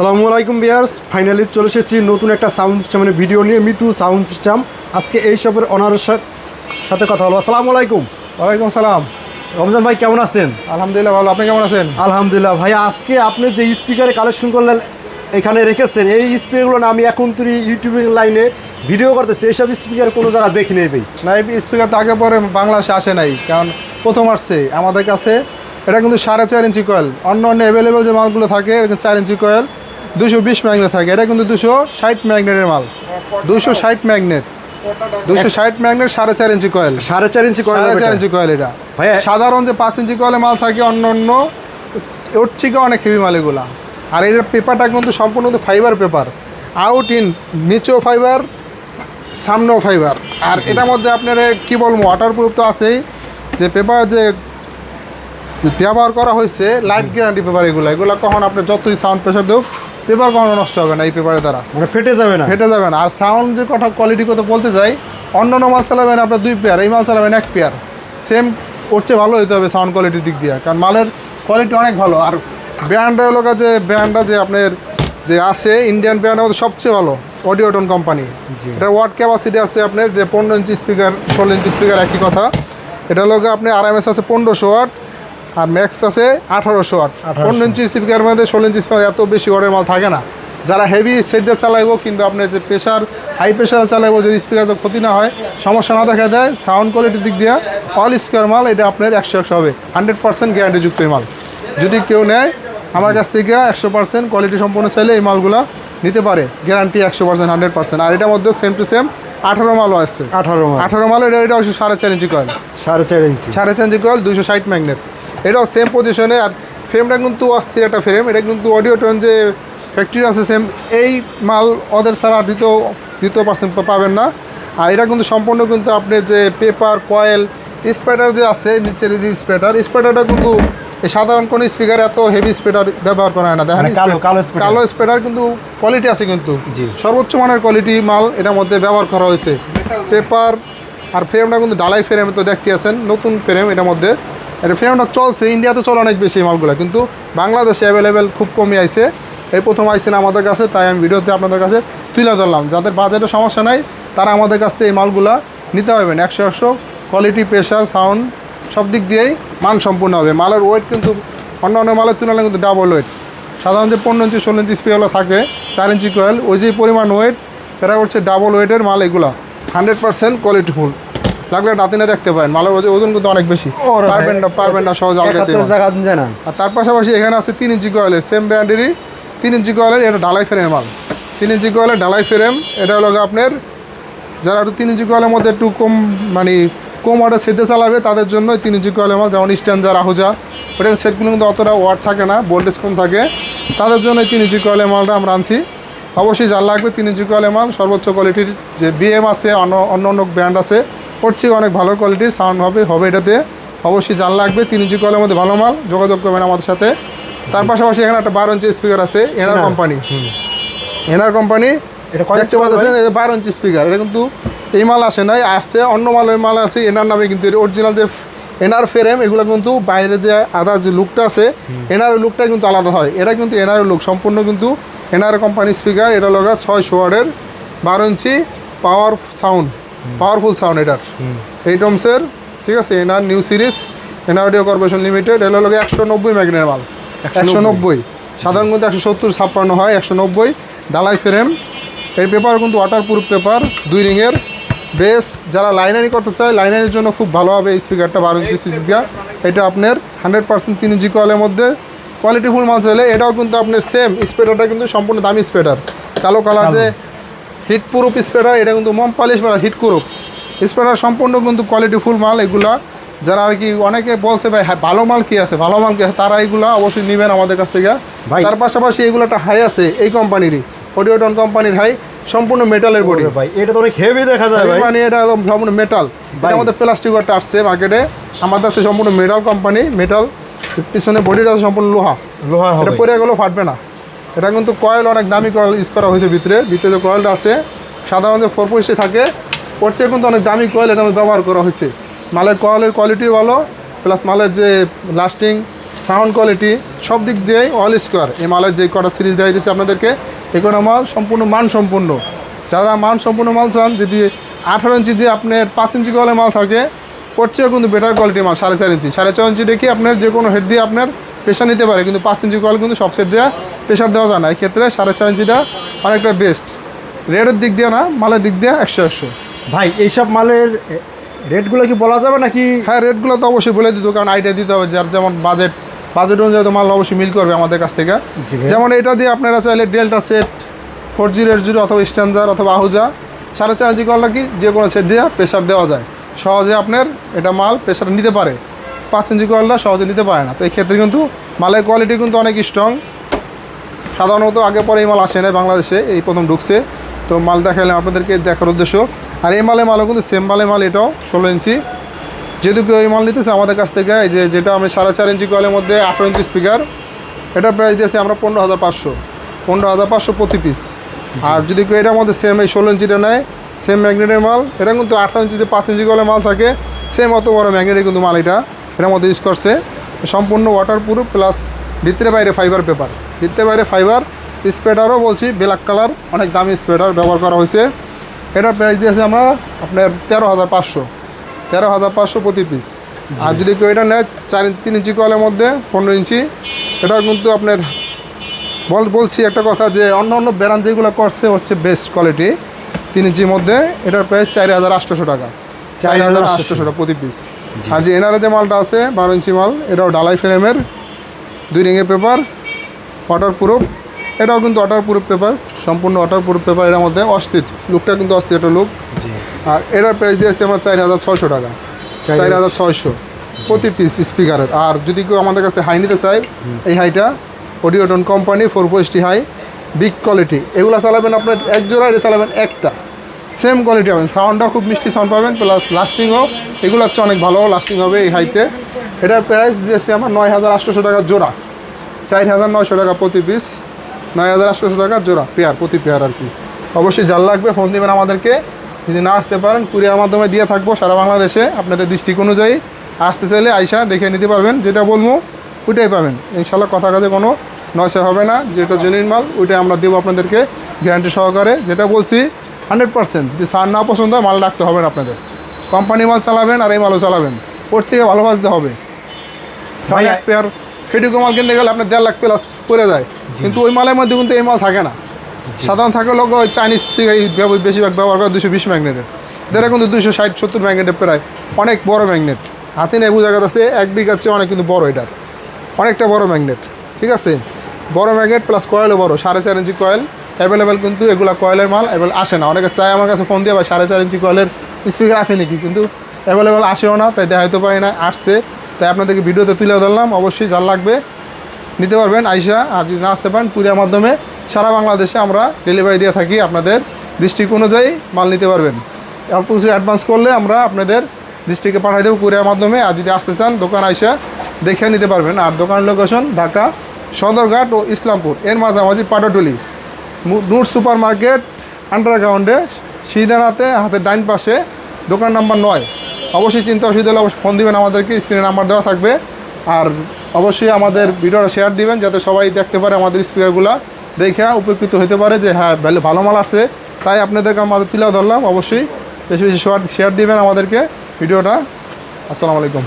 আসসালামু আলাইকুম বিয়ার্স ফাইনালি চলে এসেছি নতুন একটা সাউন্ড সিস্টেমের ভিডিও নিয়ে মিতু সাউন্ড সিস্টেম আজকে এই সবের অনারের সাথে কথা বলব। আসসালামু আলাইকুম। ওয়ালাইকুম সালাম। রমজান ভাই কেমন আছেন? আলহামদুলিল্লাহ ভালো। আপনি কেমন আছেন? আলহামদুলিল্লাহ ভাই আজকে আপনি যে স্পিকারে কালেকশন করলেন এখানে রেখেছেন এই স্পিকারগুলো না আমি এখন তুই ইউটিউবিং লাইনে ভিডিও করতেছি। এইসব স্পিকার কোনো জায়গা দেখি নেই ভাই। না এই স্পিকার তো আগে পরে বাংলাদেশে আসে নাই কারণ প্রথম আসছে। আমাদের কাছে এটা কিন্তু সাড়ে চার ইঞ্চি কয়েল অন্য অন্য অ্যাভেলেবেল যে মালগুলো থাকে চার ইঞ্চি কয়েল দুশো বিশ ম্যাগনেট থাকে। এটা কিন্তু দুশো ষাট ম্যাগনেটের মাল। দুশো ষাট ম্যাগনেট। দুশো ষাট ম্যাগনেট সাড়ে চার ইঞ্চি কয়েল। সাড়ে চার ইঞ্চি কয়েল সাড়ে চার ইঞ্চি কয়েল এটা। ভাইয়া সাধারণ যে পাঁচ ইঞ্চি কয়েলের মাল থাকে অন্য অন্য ওর থেকে অনেক হেভি মাল এগুলা। আর এটার পেপারটা কিন্তু সম্পূর্ণ কিন্তু ফাইবার পেপার আউট ইন নিচেও ফাইবার সামনেও ফাইবার আর এটার মধ্যে আপনার কি বলব ওয়াটার প্রুফ তো আছেই। যে পেপার যে ব্যবহার করা হয়েছে লাইফ গ্যারান্টি পেপার এগুলো। এগুলো কখন আপনি যতই সাউন্ড প্রেশার দেখ পেপার কখনো নষ্ট হবে না এই পেপারের দ্বারা। মানে ফেটে যাবে না? ফেটে যাবে না। আর সাউন্ড যে কথা কোয়ালিটি কথা বলতে চাই অন্য অন্য মাল চালাবেন আপনার দুই পেয়ার এই মাল চালাবেন এক পেয়ার সেম চেয়ে ভালো হতে হবে সাউন্ড কোয়ালিটির দিক দিয়ে। কারণ মালের কোয়ালিটি অনেক ভালো। আর ব্র্যান্ডের হলো যে ব্র্যান্ডটা যে আপনার যে আছে ইন্ডিয়ান ব্র্যান্ডের মধ্যে সবচেয়ে ভালো অডিওটন কোম্পানি। এটা ওয়াট ক্যাপাসিটি আছে আপনার যে পনেরো ইঞ্চি স্পিকার ষোলো ইঞ্চি স্পিকার একই কথা। এটা লোক আপনি আরএমএস আছে পনেরোশো ওয়াট আর ম্যাক্স আছে আঠারোশো ওয়াট 1800 পনেরো ইঞ্চি স্পিকার মধ্যে ষোলো ইঞ্চি স্পিকার এত বেশি ওয়াটের মাল থাকে না। যারা হেভি সেট দিয়ে চালাইবো কিন্তু আপনার যে প্রেশার হাই প্রেশার চালাইবো যদি স্পিকার তো ক্ষতি না হয় সমস্যা না দেখা দেয় সাউন্ড কোয়ালিটির দিক দিয়ে অল স্কোয়ার মাল এটা আপনার একশো একশো হবে। হান্ড্রেড পার্সেন্ট গ্যারান্টিযুক্ত এই মাল। যদি কেউ নেয় আমার কাছ থেকে একশো পার্সেন্ট কোয়ালিটি সম্পন্ন চাইলে এই মালগুলো নিতে পারে। গ্যারান্টি একশো পার্সেন্ট হান্ড্রেড পার্সেন্ট আর এটার মধ্যে সেম টু সেম আঠারো মালও আসছে। আঠারো মাস আঠারো মাল এটা এটা হচ্ছে সাড়ে চার ইঞ্চি কয়েল সাড়ে চার ইঞ্চি। সাড়ে চার ইঞ্চি কয়েল দুশো ষাট ম্যাগনেট এটাও সেম পজিশনে আর ফ্রেমটা কিন্তু অস্থির একটা ফ্রেম এটা কিন্তু অডিও টোন যে ফ্যাক্টরি আছে সেম এই মাল ওদের ছাড়া আর দ্বিতীয় দ্বিতীয় পার্সেন্ট পাবেন না। আর এটা কিন্তু সম্পূর্ণ কিন্তু আপনার যে পেপার কয়েল স্প্রেডার যে আছে নিচের যে স্প্রেডার স্প্রেডারটা কিন্তু এই সাধারণ কোনো স্পিকার এত হেভি স্প্রেডার ব্যবহার করা হয় না। দেখেন মানে কালো কালো কালো স্প্রেডার কিন্তু কোয়ালিটি আছে কিন্তু। জি। সর্বোচ্চ মানের কোয়ালিটি মাল এটার মধ্যে ব্যবহার করা হয়েছে। পেপার আর ফ্রেমটা কিন্তু ডালাই ফ্রেম তো দেখতে আছেন নতুন ফ্রেম এটার মধ্যে। এটা ফ্রেমটা চলছে ইন্ডিয়াতে চলে অনেক বেশি মালগুলো, কিন্তু বাংলাদেশে অ্যাভেলেবেল খুব কমই আইছে। এই প্রথম আইসেন আমাদের কাছে, তাই আমি ভিডিওতে আপনাদের কাছে তুলে ধরলাম। যাদের বাজেটের সমস্যা নাই, তারা আমাদের কাছ থেকে এই মালগুলা নিতে পারবেন। একশো একশো কোয়ালিটি প্রেশার সাউন্ড সব দিক দিয়েই মান সম্পূর্ণ হবে। মালের ওয়েট কিন্তু অন্য অন্য মালের তুলনায় কিন্তু ডাবল ওয়েট সাধারণ যে পনেরো ইঞ্চি, ষোলো ইঞ্চি স্পিকারগুলো থাকে, চার ইঞ্চি কয়েল ওই যে পরিমাণ ওয়েট এরা হচ্ছে ডাবল ওয়েটের মাল এগুলো। হান্ড্রেড পার্সেন্ট কোয়ালিটিফুল লাগলে নাতিনে দেখতে পারেন। মালের ওজন- কিন্তু অনেক বেশি। পারবেন না পারবেন না সহজ আলগাতে না। আর তার পাশাপাশি এখানে আছে তিন ইঞ্চি কয়েলের সেম ব্র্যান্ডেরই তিন ইঞ্চি কয়েলের এটা ঢালাই ফ্রেমের মাল। তিন ইঞ্চি কয়েলের ঢালাই ফ্রেম এটা হলো আপনার যারা একটু তিন ইঞ্চি কয়েলের মধ্যে একটু কম মানে কম অর্ডার সেটে চালাবে তাদের জন্য তিন ইঞ্চি কয়েলের মাল যেমন স্ট্যান্ডার আহুজা ওটা সেটগুলো কিন্তু অতটা ওয়াট থাকে না ভোল্টেজ কম থাকে। তাদের জন্য তিন ইঞ্চি কয়েলের মালটা আমরা আনছি। অবশ্যই যার লাগবে তিন ইঞ্চি কয়েলের মাল সর্বোচ্চ কোয়ালিটির যে বিএম আছে অন্য অন্য অন্য ব্র্যান্ড আছে চেয়ে অনেক ভালো কোয়ালিটির সাউন্ড হবে হবে এটাতে। অবশ্যই যার লাগবে তিন ইঞ্চি কয়েলের মধ্যে ভালো মাল যোগাযোগ করবেন আমাদের সাথে। তার পাশাপাশি এখানে একটা বারো ইঞ্চি স্পিকার আছে এনার? কোম্পানি এনার কোম্পানি দেখতে পাচ্ছেন এটা বারো ইঞ্চি স্পিকার এটা কিন্তু এই মাল আসে নাই আসছে অন্য মালের মাল আছে এনার নামে কিন্তু অরিজিনাল যে এনার ফ্রেম এগুলো কিন্তু বাইরে যে আদার যে লুকটা আছে এনার লুকটা কিন্তু আলাদা হয়। এটা কিন্তু এনার লুক সম্পূর্ণ কিন্তু এনার কোম্পানি স্পিকার এটা লগা ছয় ওয়ার্ডের বারো ইঞ্চি পাওয়ার সাউন্ড পাওয়ারফুল সাউন্ড এটার। এই টমসের ঠিক আছে এনার নিউ সিরিজ এনার অডিও কর্পোরেশন লিমিটেড এটা হলো একশো নব্বই ম্যাগনের মাল। একশো নব্বই। সাধারণ কিন্তু একশো সত্তর ছাপ্পান্ন হয় একশো নব্বই। ডালাই ফ্রেম। এই পেপার কিন্তু ওয়াটার প্রুফ পেপার দুই রিংয়ের। বেস যারা লাইনারি করতে চায় লাইনারির জন্য খুব ভালো হবে এই স্পিকারটা বারো ইঞ্চি স্পিকার এটা আপনার হান্ড্রেড পার্সেন্ট তিন ইঞ্চি কলের মধ্যে। কোয়ালিটিফুল মাল চাইলে এটাও কিন্তু আপনার সেম স্প্রেডারটা কিন্তু সম্পূর্ণ দামি স্প্রেডার কালো কালার যে হিট প্রুফ স্প্রেডার এটা কিন্তু মম পালিশ বা হিট প্রুফ। স্প্রেডার সম্পূর্ণ কিন্তু কোয়ালিটি ফুল মাল এগুলা। যারা আর কি অনেকে বলছে ভাই হ্যাঁ, ভালো মাল কি আছে? ভালো মাল কি আছে? তারা এইগুলা অবশ্যই নেবেন আমাদের কাছ থেকে। ভাই। তার পাশাপাশি এগুলো একটা হাই আছে এই কোম্পানিরই অডিওটন কোম্পানির হাই সম্পূর্ণ মেটালের বডি ভাই এটা তো অনেক হেভি দেখা যায় ভাই। মানে এটা সম্পূর্ণ মেটাল মধ্যে প্লাস্টিক একটা আসছে মার্কেটে আমাদের কাছে সম্পূর্ণ মেটাল কোম্পানি মেটাল পিছনে বডিটা সম্পূর্ণ লোহা। লোহা এটা পরে গেলেও ফাটবে না। এটা কিন্তু কয়েল অনেক দামি কয়েল ইউজ করা হয়েছে ভিতরে। ভিতরে যে কয়েলটা আছে, সাধারণত ফোর পয়সে থাকে। ওর চেয়ে কিন্তু অনেক দামি কয়েল এটা ব্যবহার করা হয়েছে। মালের কয়েলের কোয়ালিটিও ভালো প্লাস মালের যে লাস্টিং সাউন্ড কোয়ালিটি সব দিক দিয়েই অল স্কোয়ার এই মালের যে কটা সিরিজ দেওয়া দিয়েছে আপনাদেরকে কটা মাল সম্পূর্ণ মান সম্পূর্ণ যারা মান সম্পূর্ণ মাল চান, যদি আঠারো ইঞ্চি যে আপনার পাঁচ ইঞ্চি কলের মাল থাকে, ওর চেয়েও কিন্তু বেটার কোয়ালিটির মাল, সাড়ে চার ইঞ্চি। সাড়ে চার ইঞ্চি দেখি আপনার যে কোনো হেড দিয়ে আপনার প্রেশার নিতে পারে কিন্তু পাঁচ ইঞ্চি কল কিন্তু সব সেট দেওয়া প্রেশার দেওয়া যায় না। এই ক্ষেত্রে সাড়ে চার ইঞ্চিটা অনেকটা বেস্ট রেটের দিক দিয়ে না মালের দিক দিয়ে একশো একশো। ভাই এইসব মালের রেটগুলো কি বলা যাবে নাকি? হ্যাঁ রেটগুলো তো অবশ্যই বলে দিত কারণ আইডিয়া দিতে হবে যার যেমন বাজেট বাজেট অনুযায়ী তো মাল অবশ্যই মিল করবে আমাদের কাছ থেকে। যেমন এটা দিয়ে আপনারা চাইলে Delta set four zero eight zero অথবা স্ট্যান্ডার অথবা আহুজা সাড়ে চার ইঞ্চি কল কি যে কোনো সেট দিয়ে প্রেশার দেওয়া যায়। সহজে আপনার এটা মাল প্রেশার নিতে পারে। পাঁচ ইঞ্চি কলটা সহজে নিতে পারে না। তো এই ক্ষেত্রে কিন্তু মালের কোয়ালিটি কিন্তু অনেক স্ট্রং সাধারণত আগে পরে এই মাল আসে না বাংলাদেশে এই প্রথম ঢুকছে। তো মাল দেখালাম আপনাদেরকে দেখার উদ্দেশ্য। আর এই মালে মালও কিন্তু সেম মালে মাল এটাও ষোলো ইঞ্চি। যেহেতু কেউ এই মাল নিতেছে আমাদের কাছ থেকে এই যে যেটা আমি সাড়ে চার ইঞ্চি কয়েলের মধ্যে আঠারো ইঞ্চি স্পিকার এটা প্রাইস দিয়েছি আমরা পনেরো হাজার পাঁচশো। পনেরো হাজার পাঁচশো প্রতি পিস আর যদি কেউ এটার মধ্যে সেম এই ষোলো ইঞ্চিটা নেয় সেম ম্যাগনেটের মাল এটা কিন্তু আঠারো ইঞ্চিতে পাঁচ ইঞ্চি কলের মাল থাকে সেম অত বড় ম্যাগনেটের কিন্তু মাল এটা। এটার মধ্যে ইউজ করছে। সম্পূর্ণ ওয়াটার প্রুফ প্লাস ভিতরে বাইরে ফাইবার পেপার ভিতরে বাইরে ফাইবার স্প্রেডারও বলছি ব্ল্যাক কালার অনেক দামি স্প্রেডার ব্যবহার করা হয়েছে। এটার প্রাইস দিয়েছে আমরা আপনার তেরো হাজার পাঁচশো। তেরো হাজার পাঁচশো প্রতি পিস আর যদি কেউ এটা নেয় চার তিন ইঞ্চি কলের মধ্যে পনেরো ইঞ্চি এটা কিন্তু আপনার বল বলছি একটা কথা যে অন্য অন্য ব্র্যান্ড যেগুলো করছে হচ্ছে বেস্ট কোয়ালিটি তিন ইঞ্চির মধ্যে এটার প্রাইস চার হাজার আটশোশো টাকা। চার হাজার আটশোশো। টাকা প্রতি পিস আর যে এনারে যে মালটা আছে বারো ইঞ্চি মাল এটাও ডালাই ফ্রেমের দুই রিঙের পেপার ওয়াটার প্রুফ এটাও কিন্তু ওয়াটার প্রুফ পেপার সম্পূর্ণ ওয়াটার প্রুফ পেপার এটার মধ্যে অস্থির লুকটা কিন্তু অস্থির একটা লুক। আর এটার প্রাইস দিয়েছে আমার চার হাজার ছয়শো টাকা চার হাজার ছয়শো। প্রতি পিস স্পিকারের আর যদি কেউ আমাদের কাছে হাই নিতে চায় এই হাইটা Audioton company four high big quality এগুলো চালাবেন আপনার এক জোড়া এটা চালাবেন একটা। সেম কোয়ালিটি পাবেন। সাউন্ডটাও খুব মিষ্টি সাউন্ড পাবেন প্লাস লাস্টিংও এগুলো হচ্ছে অনেক ভালো লাস্টিং হবে এই হাইতে এটার প্রাইস দিয়েছি আমার নয় হাজার আটশোশো টাকা জোড়া। চার হাজার নয়শো টাকা প্রতি পিস নয় হাজার আটশোশো টাকা জোড়া পেয়ার প্রতি পেয়ার আর কি। অবশ্যই জাল লাগবে ফোন দেবেন আমাদেরকে। যদি না আসতে পারেন কুরিয়ার মাধ্যমে দিয়ে থাকব সারা বাংলাদেশে, আপনাদের দৃষ্টিক অনুযায়ী। আসতে চাইলে আইসা দেখে নিতে পারবেন, যেটা বলব ওইটাই পাবেন। ইনশাল্লাহ কথা কাজে কোনো নয়সা হবে না, যেটা জেনুইন মাল, ওইটাই আমরা দেবো আপনাদেরকে গ্যারান্টি সহকারে। যেটা বলছি হান্ড্রেড পার্সেন্ট যদি সার না পছন্দ হয় মাল রাখতে হবে না আপনাদের। কোম্পানি মাল চালাবেন আর এই মালও চালাবেন। ওর থেকে ভালোবাসতে হবে। এক পেয়ার ফেটিকো মাল কিনতে গেলে আপনার দেড় লাখ প্লাস পড়ে যায়। কিন্তু ওই মালের মধ্যে কিন্তু এই মাল থাকে না। সাধারণ থাকে লোক ওই চাইনিজ ব্যব- বেশিরভাগ ব্যবহার করে দুশো বিশ ম্যাগনেটের। এদের কিন্তু দুশো ষাট সত্তর ম্যাগনেটের প্রায় অনেক বড় ম্যাগনেট। হাতে নেই বোঝা গেছে এক বিঘার চেয়ে অনেক কিন্তু বড় এটা। অনেকটা বড় ম্যাগনেট ঠিক আছে? বড় ম্যাগনেট প্লাস কয়েলও বড় সাড়ে চার ইঞ্চি কয়েল অ্যাভেলেবেল কিন্তু এগুলা কয়েলের মাল অ্যাভেলেবল আসে না। অনেকে চায় আমার কাছে ফোন দিয়ে, ভাই, সাড়ে চার ইঞ্চি কয়েলের স্পিকার আছে নাকি? কিন্তু অ্যাভেলেবেল আসেও না, তাই দেখাইতে পারি না, আসছে। তাই আপনাদেরকে ভিডিওতে তুলে ধরলাম। অবশ্যই যার লাগবে নিতে পারবেন। আইসা, আর যদি না আসতে পারেন, কুরিয়ার মাধ্যমে সারা বাংলাদেশে আমরা ডেলিভারি দিয়ে থাকি। আপনাদের ডিস্ট্রিক্ট অনুযায়ী মাল নিতে পারবেন। অল্প কিছু অ্যাডভান্স করলে আমরা আপনাদের ডিস্ট্রিক্টে পাঠিয়ে দেবো কুরিয়ার মাধ্যমে। আর যদি আসতে চান, দোকান আইসা দেখে নিতে পারবেন। আর দোকানের লোকেশন ঢাকা সদরঘাট ও ইসলামপুর। এর মাঝামাঝি পাটাটুলি। নূর সুপার মার্কেট আন্ডারগ্রাউন্ডে সিদানাতে হাতের ডাইন পাশে, দোকান নাম্বার নয়। অবশ্যই চিন্তা অসুবিধা হলে অবশ্যই ফোন দিবেন আমাদেরকে স্ক্রিনে নাম্বার দেওয়া থাকবে। আর অবশ্যই আমাদের ভিডিওটা শেয়ার দিবেন, যাতে সবাই দেখতে পারে আমাদের স্পিকারগুলো দেখে উপকৃত হতে পারে যে হ্যাঁ ভালো- ভালো মাল আসছে। তাই আপনাদেরকে আমাদের তুলে ধরলাম। অবশ্যই বেশি বেশি শেয়ার শেয়ার দিবেন আমাদেরকে ভিডিওটা। আসসালামু আলাইকুম।